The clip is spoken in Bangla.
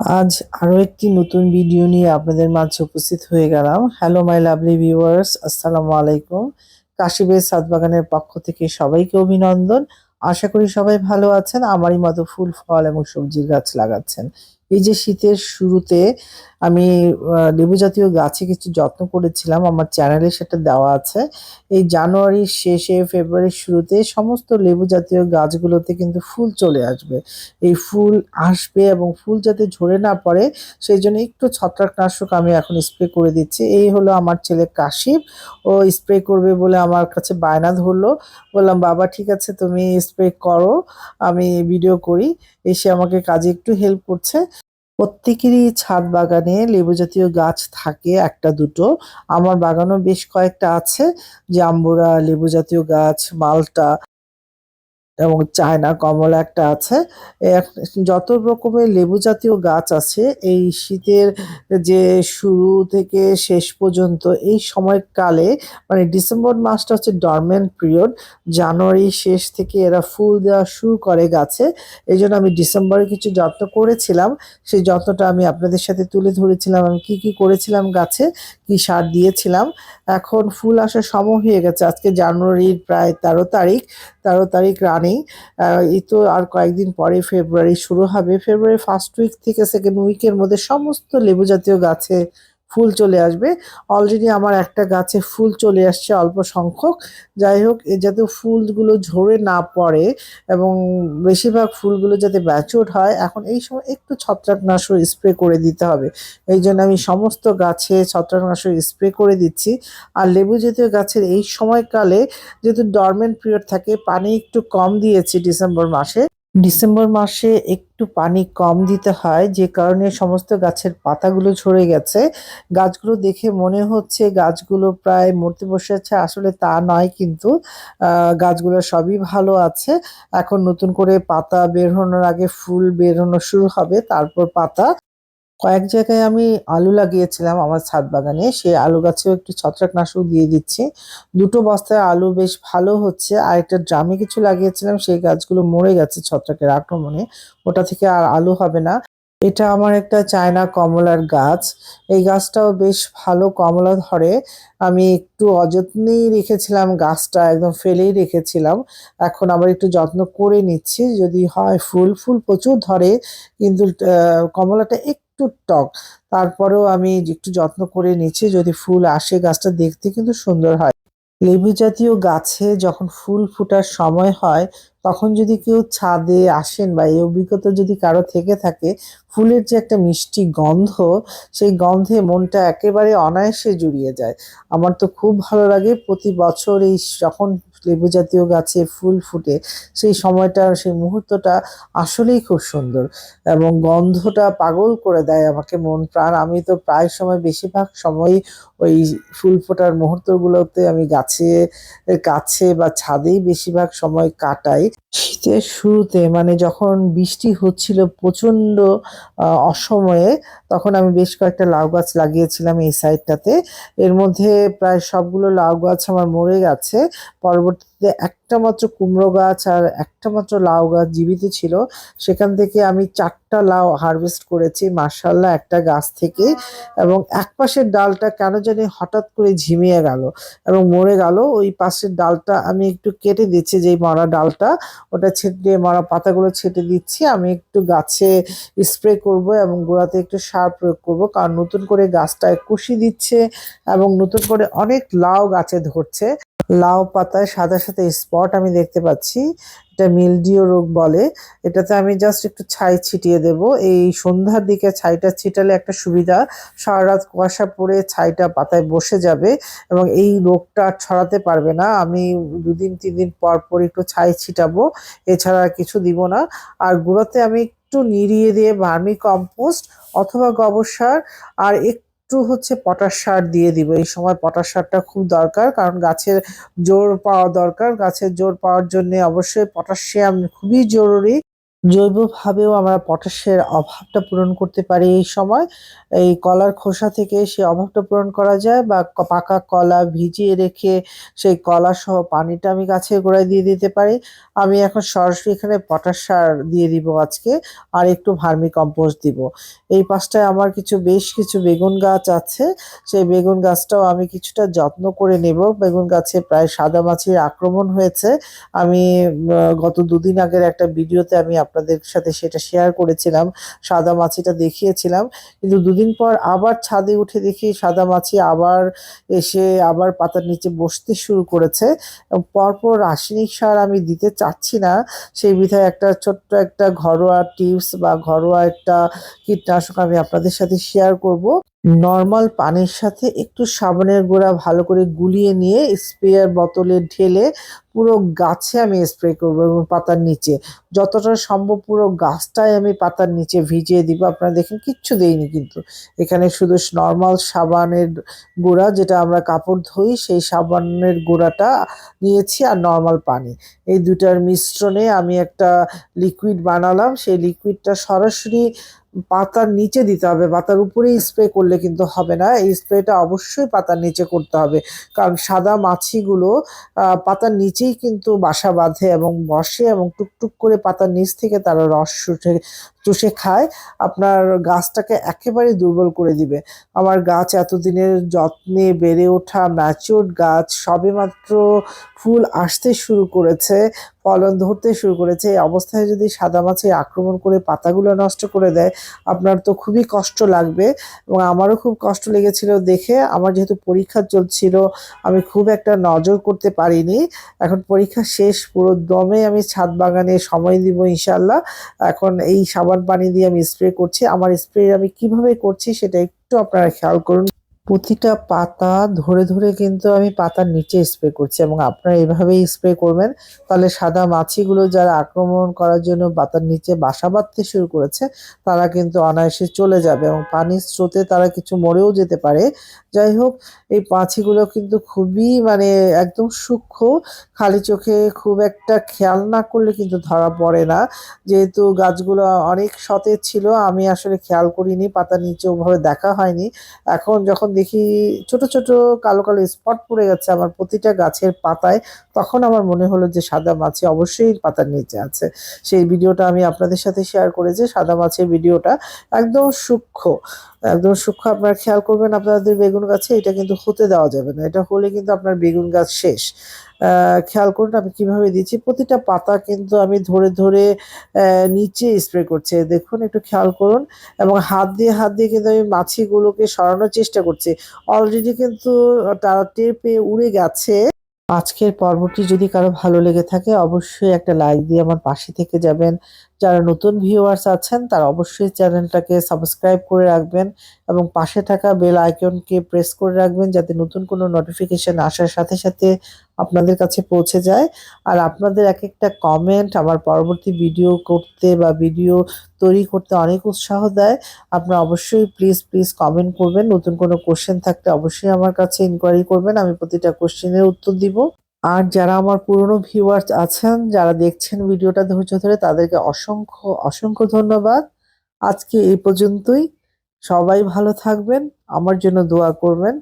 আজ আরও একটি নতুন ভিডিও নিয়ে আপনাদের মাঝে উপস্থিত হয়ে গেলাম। হ্যালো মাই লাভলি ভিউয়ার্স আসসালামু আলাইকুম। কাশিবের সাদবাগানের পক্ষ থেকে সবাইকে অভিনন্দন। আশা করি সবাই ভালো আছেন। আমারই মতো ফুল, ফল এবং সবজির গাছ লাগাচ্ছেন। এই যে শীতের শুরুতে আমি লেবু জাতীয় গাছে কিছু যত্ন করেছিলাম, আমার চ্যানেলে সেটা দেওয়া আছে। এই জানুয়ারির শেষে, ফেব্রুয়ারির শুরুতে সমস্ত লেবু জাতীয় গাছগুলোতে কিন্তু ফুল চলে আসবে। এই ফুল আসবে এবং ফুল যাতে ঝরে না পড়ে, সেই জন্য একটু ছত্রাকনাশক আমি এখন স্প্রে করে দিচ্ছি। এই হলো আমার ছেলে কাশিপ ও স্প্রে করবে বলে আমার কাছে বায়না ধরলো। বললাম, বাবা, ঠিক আছে, তুমি স্প্রে করো, আমি ভিডিও করি। এসে আমাকে কাজে একটু হেল্প করছে। প্রত্যেকেরই ছাদ বাগানে লেবু জাতীয় গাছ থাকে একটা দুটো। আমার বাগানও বেশ কয়েকটা আছে জাম্বুরা লেবু জাতীয় গাছ, মালটা। এবং চায়না কমলা একটা আছে। যত রকমের লেবু জাতীয় গাছ আছে, এই শীতের যে শুরু থেকে শেষ পর্যন্ত, এই সময়কালে মানে ডিসেম্বর মাসটা হচ্ছে ডরমেন্ট পিরিয়ড, জানুয়ারি শেষ থেকে এরা ফুল দেওয়া শুরু করে গাছে। এই জন্য আমি ডিসেম্বরে কিছু যত্ন করেছিলাম। সেই যত্নটা আমি আপনাদের সাথে তুলে ধরেছিলাম। আমি কি কি করেছিলাম গাছে, কি সার দিয়েছিলাম। এখন ফুল আসার সময় হয়ে গেছে। আজকে জানুয়ারির প্রায় তেরো তারিখ। তেরো তারিখ রানিং এই তো আর কয়েকদিন পরে ফেব্রুয়ারি শুরু হবে। ফেব্রুয়ারি ফার্স্ট উইক থেকে সেকেন্ড উইকের মধ্যে সমস্ত লেবু জাতীয় গাছে ফুল চলে আসবে। অলরেডি আমার একটা গাছে ফুল চলে আসছে অল্প সংখ্যক। যাই হোক যাতে ফুলগুলো ঝরে না পড়ে এবং বেশিরভাগ ফুলগুলো যাতে ম্যাচিওর হয়, এখন এই সময় একটু ছত্রাকনাশক স্প্রে করে দিতে হবে। এই জন্য আমি সমস্ত গাছে ছত্রাকনাশক স্প্রে করে দিচ্ছি। আর লেবু জাতীয় গাছের এই সময়কালে যেহেতু ডরমেন্ট পিরিয়ড থাকে, পানি একটু কম দিয়েছি ডিসেম্বর মাসে ডিসেম্বর মাসে একটু পানি কম দিতে হয়, যে কারণে সমস্ত গাছের পাতাগুলো ঝরে গেছে। গাছগুলো দেখে মনে হচ্ছে গাছগুলো প্রায় মরতে বসে আছে, আসলে তা নয় কিন্তু গাছগুলো সবই ভালো আছে। এখন নতুন করে পাতা বেরোনোর আগে ফুল বেরোনো শুরু হবে, তারপর পাতা কয়েক জায়গায় আমি আলু লাগিয়েছিলাম আমার ছাদ বাগানে। সেই আলু গাছেও একটু ছত্রাকনাশক দিয়ে দিচ্ছি। দুটো বস্তায় আলু বেশ ভালো হচ্ছে। আর একটা ড্রামে কিছু লাগিয়েছিলাম, সেই গাছগুলো মরে গেছে ছত্রাকের আক্রমণে। ওটা থেকে আর আলু হবে না। এটা আমার একটা চায়না কমলার গাছ। এই গাছটাও বেশ ভালো কমলা ধরে। আমি একটু অযত্নেই রেখেছিলাম গাছটা, একদম ফেলেই রেখেছিলাম। এখন আবার একটু যত্ন করে নিচ্ছি। যদি হয় ফুল ফুল প্রচুর ধরে, কিন্তু কমলাটা একটু টক তারপরেও আমি একটু যত্ন করে নিচ্ছি, যদি ফুল আসে গাছটা দেখতে কিন্তু সুন্দর হয়। লেবু জাতীয় গাছে যখন ফুল ফোটার সময় হয়, তখন যদি কেউ ছাদে আসেন বা এই অভিজ্ঞতা যদি কারও থেকে থাকে, ফুলের যে একটা মিষ্টি গন্ধ, সেই গন্ধে মনটা একেবারে অনায়াসে জুড়িয়ে যায়। আমার তো খুব ভালো লাগে, প্রতি বছর এই যখন লেবু জাতীয় গাছে ফুল ফুটে, সেই সময়টা সেই মুহূর্তটা আসলেই খুব সুন্দর। এবং গন্ধটা পাগল করে দেয় আমাকে মন প্রাণ। আমি তো প্রায় সময় বেশিরভাগ সময়ই ওই ফুল ফোটার মুহূর্তগুলোতে আমি গাছে কাছে বা ছাদেই বেশিরভাগ সময় কাটাই। শীতের শুরুতে মানে যখন বৃষ্টি হচ্ছিল প্রচণ্ড অসময়ে, তখন আমি বেশ কয়েকটা লাউ গাছ লাগিয়েছিলাম এই সাইডটাতে এর মধ্যে প্রায় সবগুলো লাউ গাছ আমার মরে গেছে। পরবর্তীতে একটা মাত্র কুমড়ো গাছ আর একটা মাত্র লাউ গাছ জীবিত ছিল, সেখান থেকে আমি চারটা লাউ হারভেস্ট করেছি মার্শাল্লাহ একটা গাছ থেকে এবং এক পাশের ডালটা কেন জানি হঠাৎ করে ঝিমিয়ে গেল এবং মরে গেল। ওই পাশের ডালটা আমি একটু কেটে দিচ্ছি, যেই মরা ডালটা, ওটা ছেটে মরা পাতাগুলো ছেটে দিচ্ছি। আমি একটু গাছে স্প্রে করব এবং গোড়াতে একটু সার প্রয়োগ করব, কারণ নতুন করে গাছটায় কুশি দিচ্ছে এবং নতুন করে অনেক লাউ গাছে ধরছে। লাউ পাতায় সাদা সাদা স্পট আমি দেখতে পাচ্ছি। এটা মিলডিও রোগ বলে। এটাতে আমি জাস্ট একটু ছাই ছিটিয়ে দেব। এই সন্ধ্যার দিকে ছাইটা ছিটালে একটা সুবিধা সারা রাত কুয়াশা পড়ে ছাইটা পাতায় বসে যাবে এবং এই রোগটা ছড়াতে পারবে না। আমি দুদিন, তিন দিন পর পর একটু ছাই ছিটাবো, এছাড়া কিছু দিব না। আর গুঁড়োতে আমি একটু নিড়িয়ে দিয়ে ভার্মি কম্পোস্ট অথবা গোবর সার, আর একটু হচ্ছে পটাশ সার দিয়ে দিব। এই সময় পটাশ সারটা খুব দরকার, কারণ গাছের জোর পাওয়া দরকার। গাছের জোর পাওয়ার জন্য অবশ্যই পটাশিয়াম খুবই জরুরি। জৈবভাবেও আমরা পটাশের অভাবটা পূরণ করতে পারি এই সময়। এই কলার খোসা থেকে সেই অভাবটা পূরণ করা যায় বা পাকা কলা ভিজিয়ে রেখে সেই কলা সহ পানিটা আমি গাছের গোড়ায় দিয়ে দিতে পারি। আমি এখন সরাসরি এখানে পটাশ সার দিয়ে দিব আজকে আর একটু ভার্মি কম্পোস্ট দিব। এই পাশটায় আমার কিছু বেশ কিছু বেগুন গাছ আছে। সেই বেগুন গাছটাও আমি কিছুটা যত্ন করে নেব। বেগুন গাছে প্রায় সাদা মাছির আক্রমণ হয়েছে। আমি গত দুদিন আগের একটা ভিডিওতে আমি আপনাদের সাথে সেটা শেয়ার করেছিলাম, সাদা মাছিটা দেখিয়েছিলাম। কিন্তু দুদিন পর আবার ছাদে উঠে দেখি সাদা মাছি আবার এসে আবার পাতার নিচে বসতে শুরু করেছে। পরপর রাসায়নিক সার আমি দিতে চাচ্ছি না। সেই বিধায় একটা ছোট্ট একটা ঘরোয়া টিপস বা ঘরোয়া একটা কীটনাশক আমি আপনাদের সাথে শেয়ার করব। নর্মাল পানির সাথে একটু সাবানের গুঁড়া ভালো করে গুলিয়ে নিয়ে স্প্রেয়ার বোতলে ঢেলে পুরো গাছে আমি স্প্রে করব এবং পাতার নিচে। যতটা সম্ভব পুরো গাছটাই আমি পাতার নিচে ভিজিয়ে দিব। আপনারা দেখেন কিচ্ছু দেইনি কিন্তু। এখানে শুধু নর্মাল সাবানের গুঁড়া যেটা আমরা কাপড় ধুই, সেই সাবানের গুঁড়াটা নিয়েছি আর নর্মাল পানি। এই দুটার মিশ্রণে আমি একটা লিকুইড বানালাম। সেই লিকুইডটা সরাসরি পাতার নিচে দিতে হবে, পাতার উপরেই স্প্রে করলে কিন্তু হবে না। এই স্প্রেটা অবশ্যই পাতার নিচে করতে হবে। কারণ সাদা মাছিগুলো পাতার নিচেই কিন্তু বাসা বাঁধে এবং বসে এবং টুকটুক করে পাতার নিচ থেকে তারা রস চুষে খায়, আপনার গাছটাকে একেবারে দুর্বল করে দিবে। আমার গাছ এতদিনের যত্নে বেড়ে ওঠা ম্যাচিওর গাছ, সবেমাত্র ফুল আসতে শুরু করেছে, ফলন ধরতে শুরু করেছে, এই অবস্থায় যদি সাদা মাছে আক্রমণ করে পাতাগুলো নষ্ট করে দেয়, আপনার তো খুবই কষ্ট লাগবে। এবং আমারও খুব কষ্ট লেগেছিল দেখে, আমার যেহেতু পরীক্ষা চলছিল, আমি খুব একটা নজর করতে পারিনি। এখন পরীক্ষা শেষ, পুরো দমে আমি ছাদ বাগানে সময় দিব ইনশাল্লাহ এখন এই সাবান পানি দিয়ে আমি স্প্রে করছি। আমার স্প্রে আমি কীভাবে করছি সেটা একটু আপনারা খেয়াল করুন। প্রতিটা পাতা ধরে ধরে কিন্তু আমি পাতার নিচে স্প্রে করছি এবং আপনারা এইভাবেই স্প্রে করবেন। তাহলে সাদা মাছিগুলো যারা আক্রমণ করার জন্য পাতার নিচে বাসা বাঁধতে শুরু করেছে, তারা কিন্তু অনায়াসে চলে যাবে এবং পানির স্রোতে তারা কিছু মরেও যেতে পারে। যাই হোক, এই মাছিগুলো কিন্তু খুবই মানে একদম সূক্ষ্ম, খালি চোখে খুব একটা খেয়াল না করলে কিন্তু ধরা পড়ে না। যেহেতু গাছগুলো অনেক সতেজ ছিল, আমি আসলে খেয়াল করিনি পাতার নিচে ওভাবে দেখা হয়নি। এখন যখন দেখি ছোট ছোট, কালো কালো স্পট পড়ে গেছে আমার প্রতিটা গাছের পাতায়, তখন আমার মনে হলো যে সাদা মাছি অবশ্যই পাতার নিচে আছে। সেই ভিডিওটা আমি আপনাদের সাথে শেয়ার করেছি, সাদা মাছের ভিডিওটা একদম সূক্ষ্ম। একদম সূক্ষ্ম, আপনারা খেয়াল করবেন আপনাদের বেগুন গাছে এটা কিন্তু হতে দেওয়া যাবে না। এটা হলে কিন্তু আপনার বেগুন গাছ শেষ। খেয়াল করুন আমি কীভাবে দিচ্ছি। প্রতিটা পাতা কিন্তু আমি ধরে ধরে নিচে স্প্রে করছি। দেখুন, একটু খেয়াল করুন। এবং হাত দিয়ে হাত দিয়ে কিন্তু আমি মাছিগুলোকে সরানোর চেষ্টা করছি। অলরেডি কিন্তু তারা টের পেয়ে উড়ে গেছে। আজকের পর্বটি যদি কারও ভালো লেগে থাকে, অবশ্যই একটা লাইক দিয়ে আমার পাশে থেকে যাবেন। যারা নতুন ভিউয়ার্স আছেন, তারা অবশ্যই চ্যানেলটাকে সাবস্ক্রাইব করে রাখবেন এবং পাশে থাকা বেল আইকনকে প্রেস করে রাখবেন যাতে নতুন কোনো নোটিফিকেশন আসার সাথে সাথে আপনাদের কাছে পৌঁছে যায়। আর আপনাদের এক একটা কমেন্ট আমার পরবর্তী ভিডিও করতে বা ভিডিও তৈরি করতে অনেক উৎসাহ দেয়। আপনারা অবশ্যই প্লিজ প্লিজ কমেন্ট করবেন। নতুন কোনো কোশ্চেন থাকলে অবশ্যই আমার কাছে ইনকোয়ারি করবেন। আমি প্রতিটা কোশ্চেনের উত্তর দিব। আর যারা আমার পুরনো ভিউয়ার্স আছেন, যারা দেখছেন ভিডিওটা ধৈর্য ধরে, তাদেরকে অসংখ্য অসংখ্য ধন্যবাদ। আজকে এই পর্যন্তই। সবাই ভালো থাকবেন। আমার জন্য দোয়া করবেন।